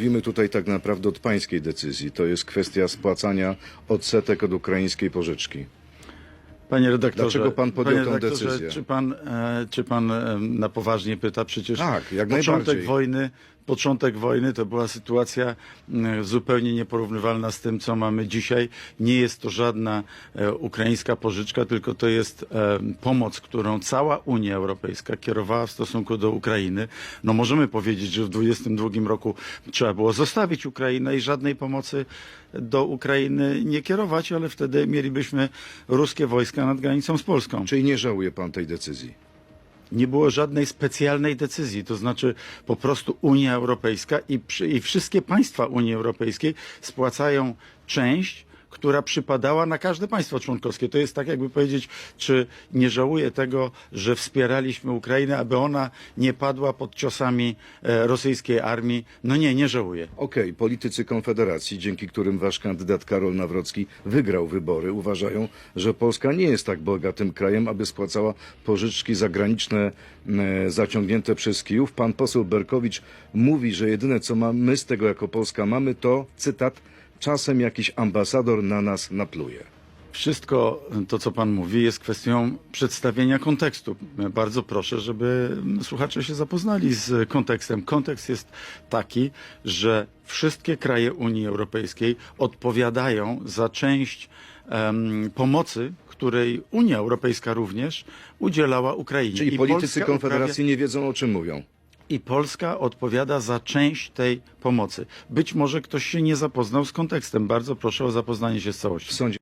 Mówimy tutaj tak naprawdę od pańskiej decyzji. To jest kwestia spłacania odsetek od ukraińskiej pożyczki. Panie redaktorze, Dlaczego pan podjął panie tę redaktorze, decyzję? Czy pan, e, czy pan e, na poważnie pyta? Przecież Tak, jak początek najbardziej. wojny, początek wojny to była sytuacja m, zupełnie nieporównywalna z tym, co mamy dzisiaj. Nie jest to żadna e, ukraińska pożyczka, tylko to jest e, pomoc, którą cała Unia Europejska kierowała w stosunku do Ukrainy. No możemy powiedzieć, że w 2022 roku trzeba było zostawić Ukrainę i żadnej pomocy do Ukrainy nie kierować, ale wtedy mielibyśmy ruskie wojska nad granicą z Polską. Czyli nie żałuje pan tej decyzji? Nie było żadnej specjalnej decyzji, to znaczy po prostu Unia Europejska i, przy, i wszystkie państwa Unii Europejskiej spłacają część, która przypadała na każde państwo członkowskie. To jest tak, jakby powiedzieć, czy nie żałuję tego, że wspieraliśmy Ukrainę, aby ona nie padła pod ciosami e, rosyjskiej armii. No nie, nie żałuję. Okej, politycy Konfederacji, dzięki którym wasz kandydat Karol Nawrocki wygrał wybory, uważają, że Polska nie jest tak bogatym krajem, aby spłacała pożyczki zagraniczne zaciągnięte przez Kijów. Pan poseł Berkowicz mówi, że jedyne co my z tego jako Polska mamy to, cytat, czasem jakiś ambasador na nas napluje. Wszystko to, co Pan mówi, jest kwestią przedstawienia kontekstu. Bardzo proszę, żeby słuchacze się zapoznali z kontekstem. Kontekst jest taki, że wszystkie kraje Unii Europejskiej odpowiadają za część em, pomocy, której Unia Europejska również udzielała Ukrainie. Czyli I politycy Polska Konfederacji nie wiedzą o czym mówią. I Polska odpowiada za część tej pomocy. Być może ktoś się nie zapoznał z kontekstem. Bardzo proszę o zapoznanie się z całością.